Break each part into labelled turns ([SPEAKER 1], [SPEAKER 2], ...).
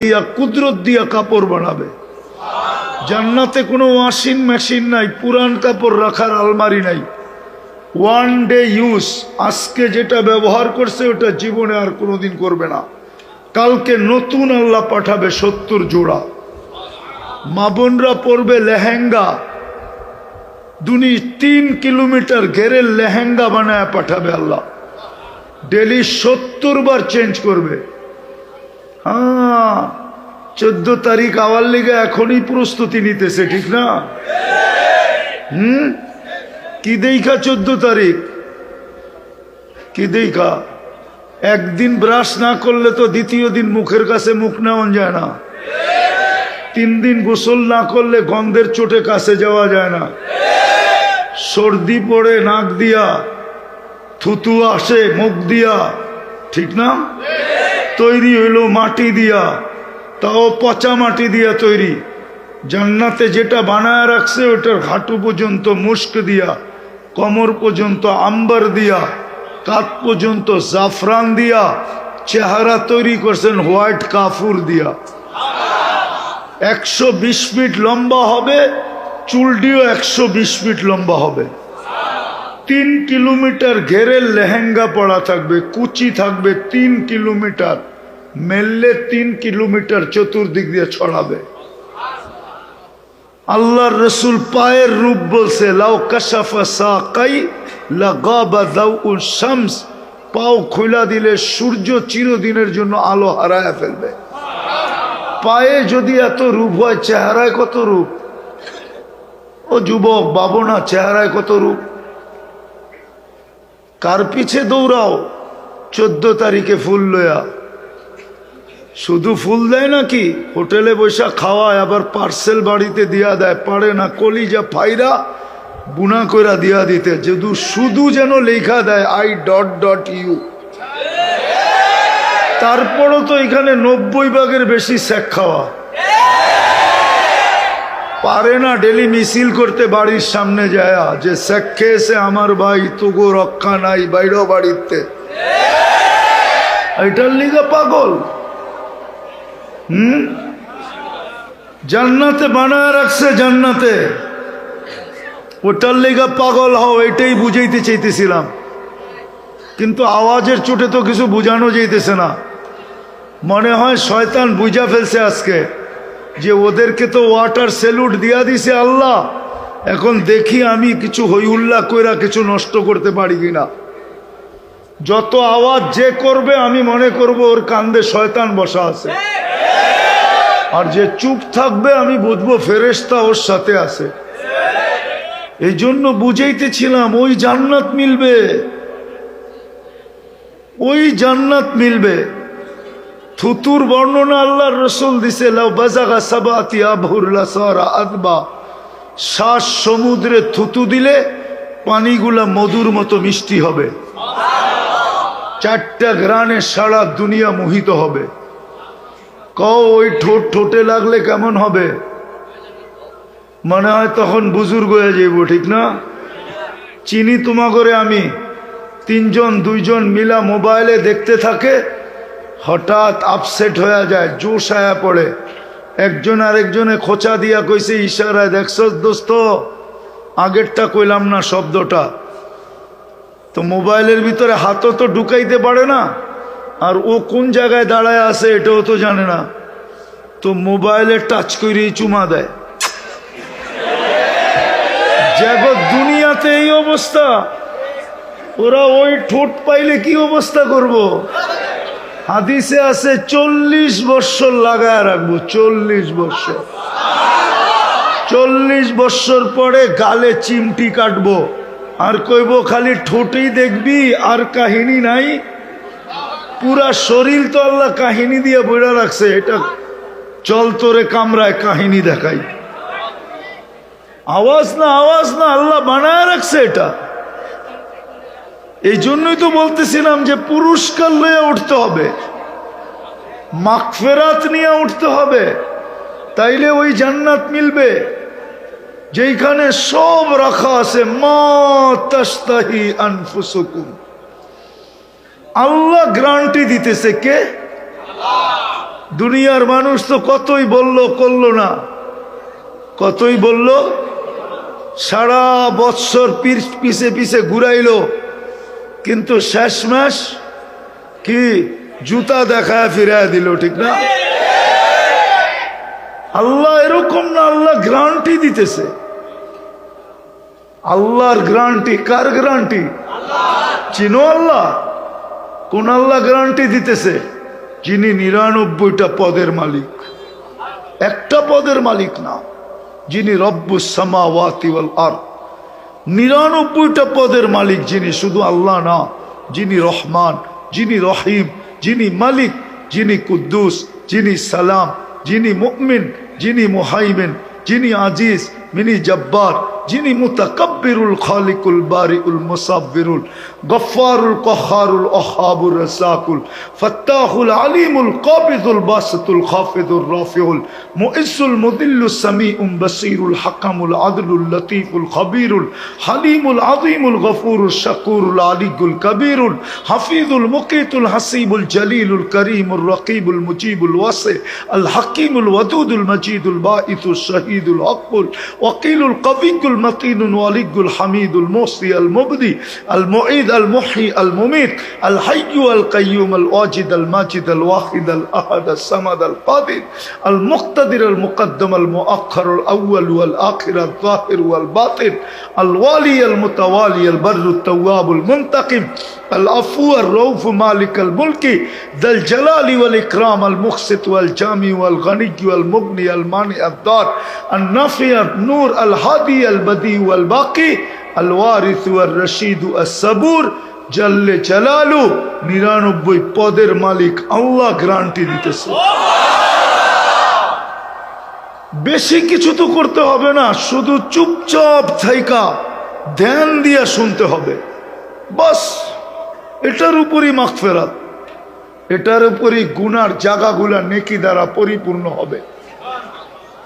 [SPEAKER 1] দিয়া কুদরত দিয়া কাপড় বানাবে। জান্নাতে কোনো ওয়াশিং মেশিন নাই, পুরান কাপড় রাখার আলমারি নাই। ওয়ান ডে ইউজ, আজকে যেটা ব্যবহার করছে ওটা জীবনে আর কোনোদিন করবে না। কালকে নতুন আল্লাহ পাঠাবে সত্তর জোড়া। মা বোনরা পরবে লেহেঙ্গা। দুনি তিন কিলোমিটার ঘেরে লেহেঙ্গা বানায় পাঠাবে আল্লাহ। ডেলি সত্তর বার চেঞ্জ করবে। হ্যাঁ চোদ্দ তারিখ আওয়ার লিগে এখনই প্রস্তুতি নিতেছে, ঠিক না? হুম? কি দেখা চোদ্দ তারিখ? কি দেখা একদিন ব্রাশ না করলে তো দ্বিতীয় দিন মুখের কাছে মুখ নেওয়া যায় না। তিন দিন গোসল না করলে গন্ধের চোটে কাছে যাওয়া যায় না। সর্দি পড়ে, নাক দিয়া, থুতু আসে, মুখ দিয়া, ঠিক না? তৈরি হইল মাটি দিয়া, তাও পচা মাটি দিয়া তৈরি। জান্নাতে যেটা বানায় রাখছে, ওটার ঘাটু পর্যন্ত মুস্ক দিয়া, কমর পর্যন্ত আম্বার দিয়া, কাত পর্যন্ত জাফরান দিয়া, চেহারা তৈরি করছেন হোয়াইট কাফুর দিয়া। একশো বিশ ফিট লম্বা হবে, চুলটিও একশো বিশ ফিট লম্বা হবে। তিন কিলোমিটার ঘেরে লেহেঙ্গা পড়া থাকবে, কুচি থাকবে তিন কিলোমিটার। মেললে তিন কিলোমিটার চতুর্দিক দিয়ে ছড়াবে। আল্লাহর রসুল পায়ের রূপ বলছে, লাউ কাশাফা সাকাই শামস। পাও খোলা দিলে সূর্য চিরদিনের জন্য আলো হারায় ফেলবে। পায়ে যদি এত রূপ হয়, চেহারায় কত রূপ? ও যুবক বাবনা চেহারায় কত রূপ? কার পিছে দৌড়াও? চোদ্দ তারিখে ফুল লয়া। শুধু ফুল দেয় নাকি হোটেলে বৈশা খাওয়ায়, আবার পার্সেল বাড়িতে দিয়া দেয়। পারে না কলিজা ফাইরা বুনা কইরা দিয়া দিতে। যদি শুধু যেন লেখা দেয়, আই ডট ডট ইউ। তারপরও তো এখানে নব্বই ভাগের বেশি স্যাক খাওয়া। পারে না ডেলি মিছিল করতে বাড়ির সামনে যায়, যে স্যাক খেয়েছে আমার ভাই, তুগো রক্ষা নাই বাইরেও বাড়িতে। এটার লিগা পাগল। হুম? জান্নাতে বানায় রাখছে জান্নাতে। ওটার লেগা পাগল হও, এটাই বুঝাইতে চাইতেছিলাম। কিন্তু আওয়াজের চোটে তো কিছু বোঝানো যাইতেছে না। মনে হয় শয়তান বুঝা ফেলছে আজকে যে ওদেরকে তো ওয়াটার সেলুট দিয়া দিছে আল্লাহ। এখন দেখি আমি কিছু হইহুল্লা কইরা কিছু নষ্ট করতে পারি কিনা। যত আওয়াজ যে করবে, আমি মনে করব ওর কান্দে শয়তান বসা আছে। আর যে চুপ থাকবে, আমি বুঝব ফেরেস্তা ওর সাথে আছে। এই জন্য বুঝাইতেছিলাম, ওই জান্নাত মিলবে। ওই জান্নাত মিলবে। থুতুর বর্ণনা আল্লাহর রসুল দিছে শ্বাস সমুদ্রে থুতু দিলে পানিগুলা মধুর মতো মিষ্টি হবে। চারটা গ্রানে সারা দুনিয়া মোহিত হবে। ক ওই ঠোঁট ঠোঁটে লাগলে কেমন হবে? মনে হয় তখন বুজুর্গ হয়ে যাইব, ঠিক না? চিনি তোমা করে আমি। তিনজন, দুইজন মিলা মোবাইলে দেখতে থাকে, হঠাৎ আপসেট হয়ে যায়, জোশ আয়া পড়ে। একজন আরেকজনে খোঁচা দিয়া কইছে, ইশারায়, দেখছস দোস্ত, আগেরটা কইলাম না শব্দটা। তো মোবাইলের ভিতরে হাতও তো ঢুকাইতে পারে না আর ও কোন জায়গায় দাঁড়ায় আছে এটাও তো জানে না। তো মোবাইলে টাচ করেই চুমা দেয়। জগৎ দুনিয়াতে এই অবস্থা। ওরা ওই ঠোঁট পাইলে কি অবস্থা করব। হাদিসে আছে, চল্লিশ বৎসর লাগায় রাখব, চল্লিশ বৎসর। চল্লিশ বৎসর পরে গালে চিমটি কাটবো। আর কইব, খালি ঠোঁটেই দেখবি, আর কাহিনী নাই। পুরা শরীর তো আল্লাহ কাহিনী দিয়ে বইরা রাখছে, এটা চল তোরে কামরায় কাহিনী দেখাই। আওয়াজ না আওয়াজ না, আল্লাহ বানায় রাখছে এটা। এই জন্যই তো বলতেছিলাম যে পুরস্কার লয়ে উঠতে হবে মাকফেরাত নিয়ে উঠতে হবে, তাইলে ওই জান্নাত মিলবে। যেখানে সব রাখা আছে, মা তাস্তাহি আনফুসুকুম। আল্লাহ গ্রান্টি দিতেছে কে? দুনিয়ার মানুষ তো কতই বলল, করল না। কতই বলল? সারা বৎসর পিছ- পিছে ঘুরাইলো। কিন্তু শেষ মাস কি জুতা দেখায় ফিরায় দিল, ঠিক না? আল্লাহ এরকম না, আল্লাহ গ্রান্টি দিতেছে। আল্লাহর গ্রান্টি কার গ্রান্টি চিনো আল্লাহ? কোন আল্লাহ গ্যারান্টি দিতেছে? যিনি নিরানব্বইটা পদের মালিক। একটা পদের মালিক না, যিনি রব্বুস সামাওয়াতি ওয়াল আর নিরানব্বইটা পদের মালিক যিনি শুধু আল্লাহ না, যিনি রহমান, যিনি রহিম, যিনি মালিক, যিনি কুদ্দুস, যিনি সালাম, যিনি মুমিন, যিনি মোহাইমেন, যিনি আজিজ, যিনি জব্বার যিনি মুতাকাব্বিরুল খালিকুল বারিউল মুসাব্বিরুল গফফারুল কহারুল অহাবুর রাসাকুল ফাত্তাহুল আলিমুল কাবিদুল বাসতুল খাফিদুর রাফিউল মুইসুল মুদিল্লুস সামিউম বাসীরুল হাকামুল আদলুল লতীফুল খবীরুল হালিমুল আযীমুল গফুরুল শাকুরুল আলিকুল কবীরুল হাফিজুল মুকিতুল হাসিবুল জলিলুল করিমুল রকিবুল মুজিবুল ওয়াসি আল হাকিমুল ওয়াদুদুল মজিদুল বাঈতুল শহীদুল হকুল ওয়াকিলুল কবিকুল المتين الولي الحميد المحصي المبدي المعيد المحي المميت الحي القيوم الواجد الماجد الواحد الأحد الصمد القادر المقتدر المقدم المؤخر الأول والآخر الظاهر والباطن الوالي المتوالي البر التواب المنتقم العفو الروف مالك الملك ذا الجلال والإكرام المقسط والجامي والغني والمغني المانع الدار النافع النور الهادي البديع والباقي الوارث والرشيد الصبور জাল্লে জালালু নিরানব্বই পদের মালিক আল্লাহ গ্রান্টি দিতেছে বেশি কিছু তো করতে হবে না শুধু চুপচাপ থাইকা ধ্যান দিয়া শুনতে হবে বাস এটার উপরই মাগফেরাত এটার উপরই গুনার জায়গাগুলা নেকি দ্বারা পরিপূর্ণ হবে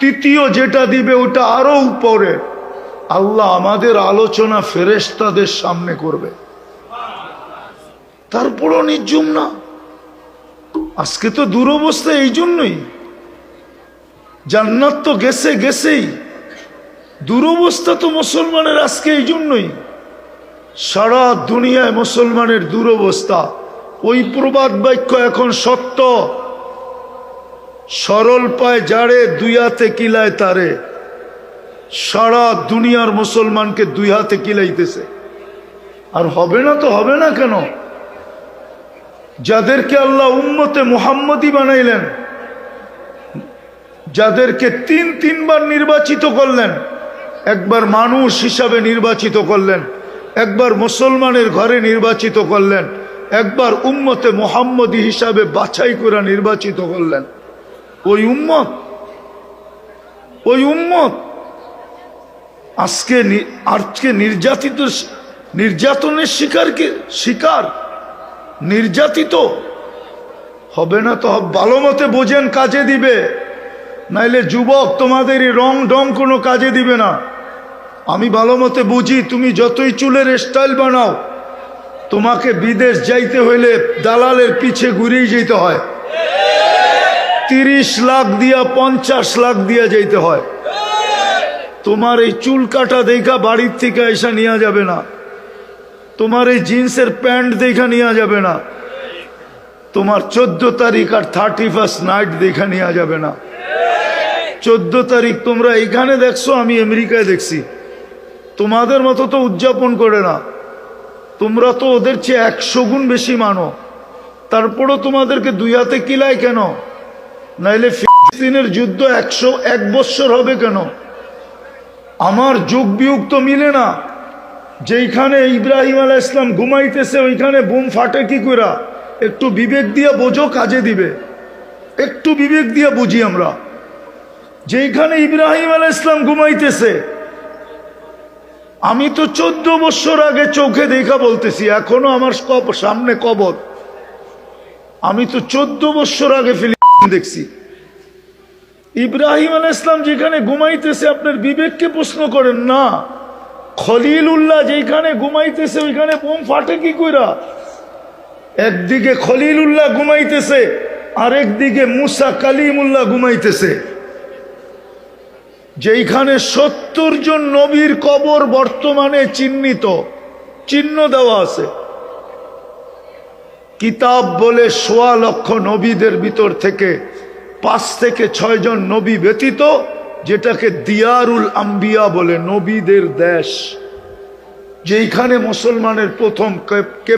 [SPEAKER 1] তৃতীয় যেটা দিবে ওটা আরো উপরে আল্লাহ আমাদের আলোচনা ফেরেশতাদের সামনে করবে। তারপরও নির্জুম না। আজকে তো দুরবস্থা এই জন্যই। জান্নাত তো গেছে গেছেই। দুরবস্থা তো মুসলমানের আজকে এই জন্যই। সারা দুনিয়ায় মুসলমানের দুরবস্থা। ওই প্রবাদ বাক্য এখন সত্য। সরল পায় যারে দুই হাতে কিলায় তারে। সারা দুনিয়ার মুসলমানকে দুই হাতে কিলাইতেছে। আর হবে না তো হবে না কেন? যাদেরকে আল্লাহ উম্মতে মুহাম্মদী বানাইলেন, যাদেরকে তিন তিনবার নির্বাচিত করলেন, একবার মানুষ হিসাবে নির্বাচিত করলেন, একবার মুসলমানের ঘরে নির্বাচিত করলেন, একবার উম্মতে মোহাম্মদী হিসাবে বাছাই করে নির্বাচিত করলেন। ওই উম্মত ওই উম্মত আজকে আজকে নির্যাতিত নির্যাতনের শিকারকে শিকার? নির্যাতিত? হবে না তো, ভালো মতে বোঝেন কাজে দিবে। নাইলে যুবক তোমাদের এই রং ডং কোনো কাজে দিবে না। আমি ভালো মতে বুঝি, তুমি যতই চুলের স্টাইল বানাও, তোমাকে বিদেশ যাইতে হইলে দালালের পিছে ঘুরেই যেতে হয়। তিরিশ লাখ দিয়া পঞ্চাশ লাখ দিয়া যাইতে হয়। তোমার এই চুল কাটা দেখা বাড়ির থেকে এসা নেওয়া যাবে না। তোমার এই জিন্সের প্যান্ট দেখা নেওয়া যাবে না। তোমার চোদ্দ তারিখ আর থার্টি ফার্স্ট নাইট দেখা নেওয়া যাবে না। চোদ্দ তারিখ তোমরা এখানে দেখছ, আমি আমেরিকায় দেখছি। তোমাদের মতো তো উদযাপন করে না। তোমরা তো ওদের চেয়ে একশো গুণ বেশি মানো। তারপরও তোমাদেরকে দুই হাতে কিলায় কেন? নাইলে ফিলিস্তিনের যুদ্ধ একশো, এক বৎসর হবে কেন? আমার যুগ বিয়োগ তো মিলে না। যেইখানে ইব্রাহিম আলাহ ইসলাম ঘুমাইতেছে, ওইখানে বুম ফাটে কি করা একটু বিবেক দিয়ে বোঝো, কাজে দিবে। একটু বিবেক দিয়ে বুঝি আমরা। যেইখানে ইব্রাহিম আলাহ ইসলাম ঘুমাইতেছে, আমি তো চোদ্দ বছর আগে চোখে দেখা বলতেছি, এখনও আমার সামনে কবর। আমি তো চোদ্দ বছর আগে ফিলিস্তিন দেখছি। ইব্রাহিম আলাহ ইসলাম যেখানে ঘুমাইতেছে, আপনার বিবেককে প্রশ্ন করেন, না খলিল উল্লাহ যেখানে ঘুমাইতেছে, ওইখানে বোম ফাটে কি কইরা? একদিকে খলিল উল্লাহ ঘুমাইতেছে, আরেক দিকে মুসা কালিমুল্লাহ ঘুমাইতেছে। যেইখানে সত্তর জন নবীর কবর বর্তমানে চিহ্নিত, চিহ্ন দেওয়া আছে। কিতাব বলে সোয়া লক্ষ নবীদের ভিতর থেকে পাঁচ থেকে ছয় জন নবী ব্যতীত, যেটাকে দিয়ারুল আম্বিয়া বলে, নবীদের দেশ। যেইখানে মুসলমানের প্রথম